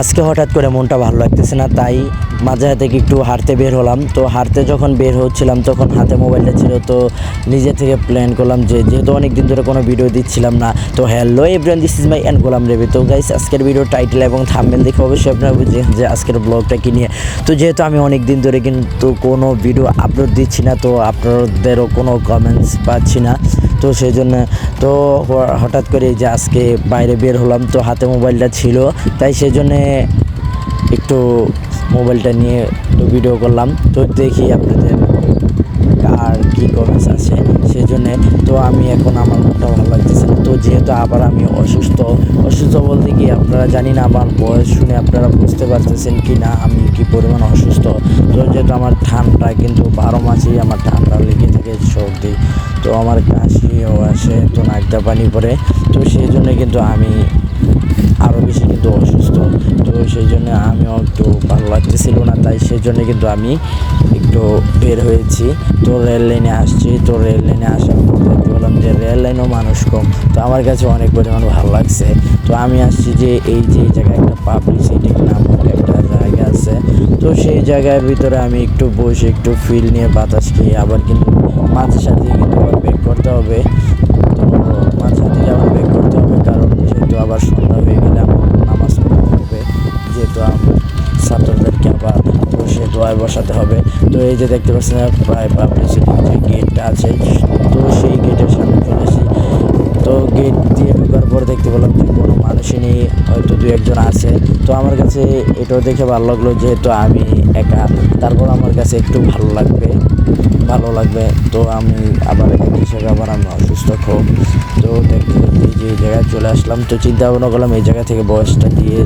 আজকে হঠাৎ করে মনটা ভালো লাগতেছে না, তাই মাঝে হাতে একটু হাঁটতে বের হলাম। তো হাঁটতে যখন বের হচ্ছিলাম, তখন হাতে মোবাইলটা ছিল, তো নিজে থেকে প্ল্যান করলাম যে, যেহেতু অনেক দিন ধরে কোনো ভিডিও দিচ্ছিলাম না, তো hello everyone this is my and Golam Rabbi তো গাইস আজকের ভিডিও টাইটেল এবং থাম্বনেল দেখে অবশ্যই আপনারা বুঝেন যে আজকের ব্লগটা কি নিয়ে। তো যেহেতু আমি অনেক দিন ধরে কিন্তু কোনো ভিডিও আপলোড দিচ্ছি না, তো আপনাদেরও কোনো কমেন্টস পাচ্ছি না। তো সেই জন্য তো হঠাৎ করে যে আজকে বাইরে বের হলাম, তো হাতে মোবাইলটা ছিল, তাই সেই জন্যে একটু মোবাইলটা নিয়ে একটু ভিডিও করলাম। তো দেখি আপনাদের আর কী কমেন্টস আছে সেই জন্যে। তো আমি এখন আমার মনটা ভালো লাগতেছে না। তো যেহেতু আবার আমি অসুস্থ অসুস্থ বলতে কি আপনারা জানি না আমার বয়স শুনে আপনারা বুঝতে পারতেছেন কি না, আমি কি পরিমাণ অসুস্থ। তো যেহেতু আমার ঠান্ডা কিন্তু বারো মাসেই আমার ঠান্ডা লেগে থাকে সর্দি। তো আমার কাশিও আসে তো নাকটা পানি পড়ে তো সেই জন্য কিন্তু আমি আরও বেশি কিন্তু অসুস্থ। তো সেই জন্য আমিও একটু ভালো লাগতেছিল না, তাই সেই জন্য কিন্তু আমি একটু বের হয়েছি। তো রেল লাইনে আসছি, তো রেল লাইনে আসার পর দেখতে পেলাম যে রেল লাইনেও মানুষ কম। তো আমার কাছে অনেক পরিমাণ ভালো লাগছে। তো আমি আসছি যে এই যে জায়গায় একটা জায়গা আছে তো সেই জায়গার ভিতরে আমি একটু বসে একটু ফিল নিয়ে বাতাস খেয়ে আবার কিন্তু মাঝে সাথে কিন্তু আবার ব্যাক করতে হবে। তো মাঝে সাথে আবার ব্যাক করতে হবে কারণ যেহেতু আবার সন্ধ্যা হয়ে গেলে আমার নামাজ পড়তে হবে, যেহেতু আমার ছাত্রদেরকে আবার বসে দোয়ায় বসাতে হবে। তো এই যে দেখতে পাচ্ছেন প্রায় পাবলিসিটির যে গেটটা আছে, তো সেই গেটের সামনে চলে আসি তো গেট দিয়ে ঢোকার পর দেখতে পেলাম কোনো মানুষই হয়তো দু একজন আছে। তো আমার কাছে এটাও দেখে ভালো লাগল যেহেতু আমি একা, তারপর আমার কাছে একটু ভালো লাগবে ভালো লাগবে। তো আমি আবার এক হিসেবে আবার আমি অসুস্থ খুব। তো দেখতে দেখতে যে জায়গায় চলে আসলাম। তো চিন্তা ভাবনা করলাম এই জায়গা থেকে বয়সটা দিয়ে